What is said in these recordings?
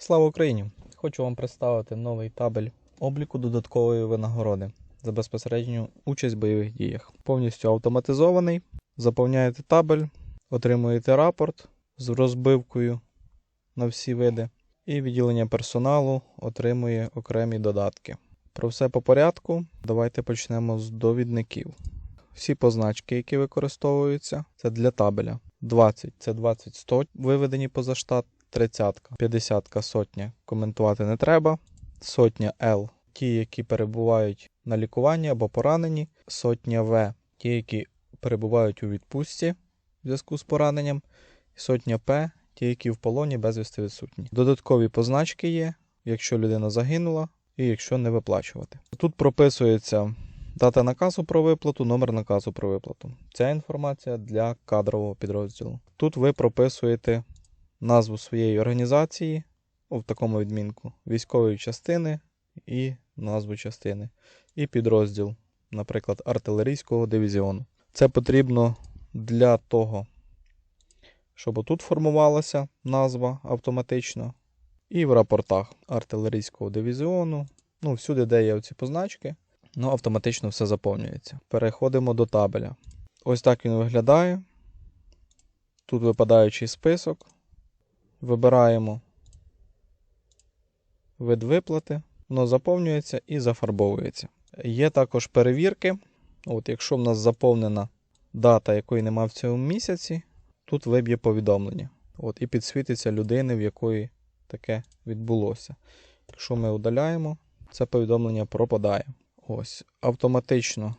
Слава Україні! Хочу вам представити новий табель обліку додаткової винагороди за безпосередню участь в бойових діях. Повністю автоматизований. Заповняєте табель, отримуєте рапорт з розбивкою на всі види, і відділення персоналу отримує окремі додатки. Про все по порядку. Давайте почнемо з довідників. Всі позначки, які використовуються, це для табеля. 20 це 20 100 виведені поза штат, 30 50 сотня коментувати не треба. Сотня Л ті, які перебувають на лікуванні або поранені. Сотня В ті, які перебувають у відпустці в зв'язку з пораненням. Сотня П ті, які в полоні безвісти відсутні. Додаткові позначки є, якщо людина загинула і якщо не виплачувати. Тут прописується дата наказу про виплату, номер наказу про виплату. Ця інформація для кадрового підрозділу. Тут ви прописуєте назву своєї організації в такому відмінку військової частини і назву частини, і підрозділ, наприклад, артилерійського дивізіону. Це потрібно для того, щоб тут формувалася назва автоматично, і в рапортах артилерійського дивізіону. Ну, всюди, де є ці позначки, ну, автоматично все заповнюється. Переходимо до табеля. Ось так він виглядає. Тут випадаючий список. Вибираємо вид виплати, воно заповнюється і зафарбовується. Є також перевірки. От, Якщо в нас заповнена дата, якої немає в цьому місяці, тут виб'є повідомлення. От, І підсвітиться людини, в якої таке відбулося. Якщо ми удаляємо, це повідомлення пропадає. Ось, автоматично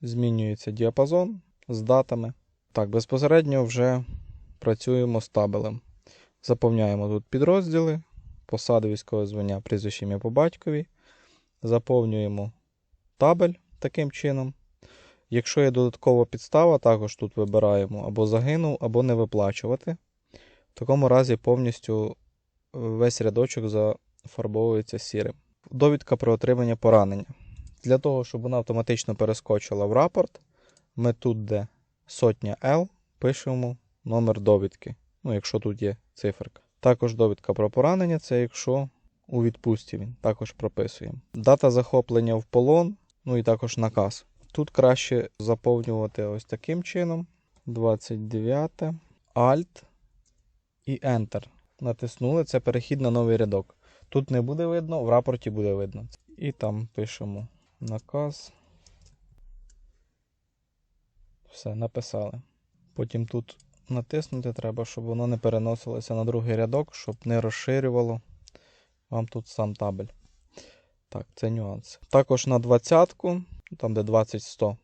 змінюється діапазон з датами. Так, безпосередньо вже працюємо з табелем. Заповняємо тут підрозділи, посади військове звання, прізвище ім'я по батькові. Заповнюємо табель таким чином. Якщо є додаткова підстава, також тут вибираємо або загинув, або не виплачувати. В такому разі повністю весь рядочок зафарбовується сірим. Довідка про отримання поранення. Для того, щоб вона автоматично перескочила в рапорт, ми тут, де сотня L, пишемо номер довідки. Ну, якщо тут є циферка. Також довідка про поранення, це якщо у відпустці він також прописуємо. Дата захоплення в полон, ну і також наказ. Тут краще заповнювати ось таким чином. 29 Alt і Enter. Натиснули це перехід на новий рядок. Тут не буде видно, в рапорті буде видно. І там пишемо наказ. Все, написали. Потім тут натиснути треба, щоб воно не переносилося на другий рядок, щоб не розширювало вам тут сам табель. Так, це нюанс. Також на 20-ку, там де 20-100,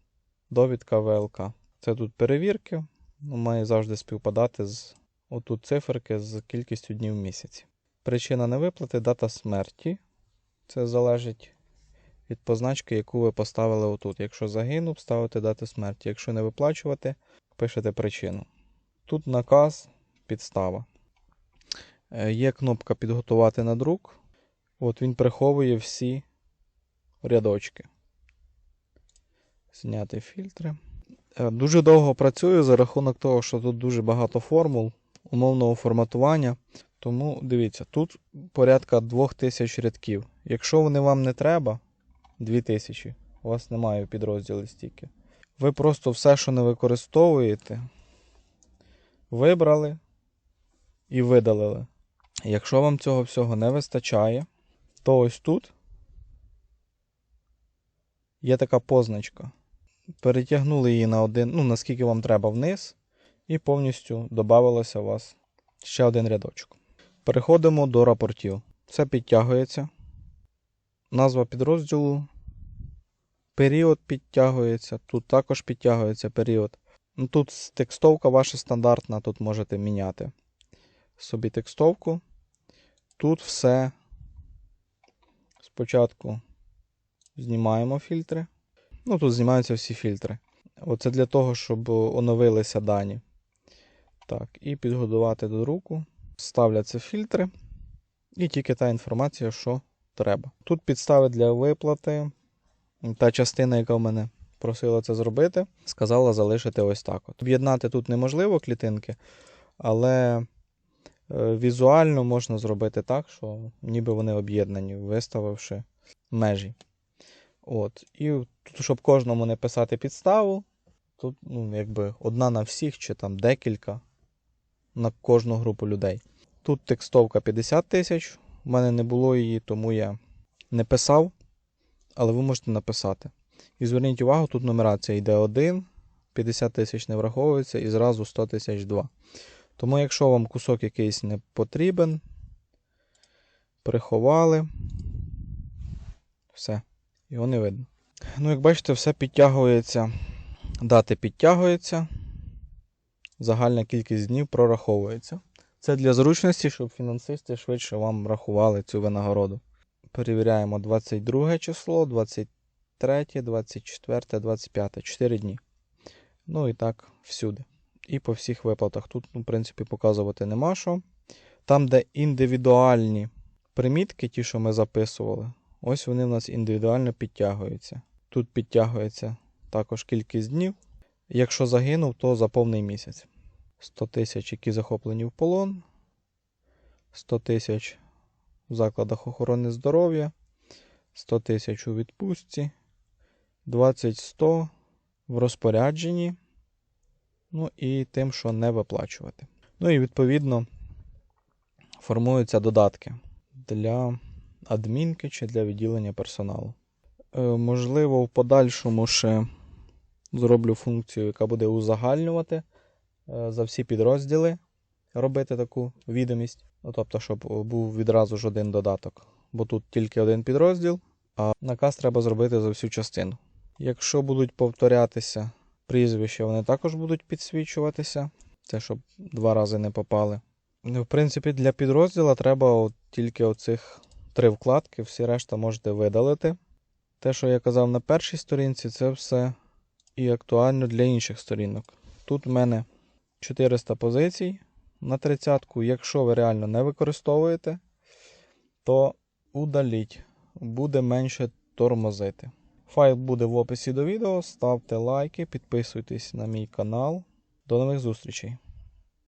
довідка ВЛК. Це тут перевірки. Ну, має завжди співпадати з отут циферки з кількістю днів в місяці. Причина невиплати дата смерті. Це залежить від позначки, яку ви поставили отут. Якщо загинув, ставите дату смерті. Якщо не виплачувати, пишете причину. Тут наказ, підстава. Е, Є кнопка Підготувати на друк. От Він приховує всі рядочки. Зняти фільтри. Е, Дуже довго працюю за рахунок того, що тут дуже багато формул умовного форматування. Тому дивіться, тут порядка 2000 рядків. Якщо вони вам не треба, 2000, у вас немає в підрозділі стільки. Ви просто все, що не використовуєте, вибрали і видалили. Якщо вам цього всього не вистачає, то ось тут є така позначка. Перетягнули її на один, ну наскільки вам треба вниз, і повністю додавалося у вас ще один рядочок. Переходимо до рапортів. Це підтягується. Назва підрозділу. Період підтягується. Тут також підтягується період. Ну, Тут текстовка ваша стандартна, тут можете міняти собі текстовку. Тут все. Спочатку знімаємо фільтри. Ну, тут знімаються всі фільтри. Оце для того, щоб оновилися дані. Так, і підготувати до друку. Ставляться фільтри. І тільки та інформація, що треба. Тут підстави для виплати. Та частина, яка в мене просила це зробити, сказала залишити ось так. От. Об'єднати тут неможливо клітинки, але е, візуально можна зробити так, що ніби вони об'єднані, виставивши межі. От. І тут, щоб кожному не писати підставу, тут ну, якби одна на всіх, чи там декілька на кожну групу людей. Тут текстовка 50 тисяч. У мене не було її, тому я не писав, але ви можете написати. І зверніть увагу, тут нумерація йде 1, 50 тисяч не враховується і зразу 100 тисяч 2. Тому, якщо вам кусок якийсь не потрібен, приховали, все, його не видно. Ну, як бачите, все підтягується, дати підтягуються, загальна кількість днів прораховується. Це для зручності, щоб фінансисти швидше вам рахували цю винагороду. Перевіряємо 22 число, 23, 24, 25. 4 дні. Ну і так всюди. І по всіх виплатах. Тут, ну, в принципі, показувати нема що. Там, де індивідуальні примітки, ті, що ми записували, ось вони в нас індивідуально підтягуються. Тут підтягується також кількість днів. Якщо загинув, то за повний місяць. 100 тисяч, які захоплені в полон, 100 тисяч в закладах охорони здоров'я, 100 тисяч у відпустці, 20-100 в розпорядженні, ну і тим, що не виплачувати. Ну і відповідно формуються додатки для адмінки чи для відділення персоналу. Е, можливо, в подальшому ще зроблю функцію, яка буде узагальнювати за всі підрозділи, робити таку відомість. Ну, тобто, щоб був відразу ж один додаток. Бо тут тільки один підрозділ, а наказ треба зробити за всю частину. Якщо будуть повторятися прізвища, вони також будуть підсвічуватися. Це щоб два рази не попали. Ну, В принципі, для підрозділу треба от тільки оцих три вкладки, всі решта можете видалити. Те, що я казав на першій сторінці, це все і актуально для інших сторінок. Тут в мене 400 позицій на 30-ку. Якщо ви реально не використовуєте, то удаліть, буде менше тормозити. Файл буде в описі до відео. Ставте лайки, підписуйтесь на мій канал. До нових зустрічей!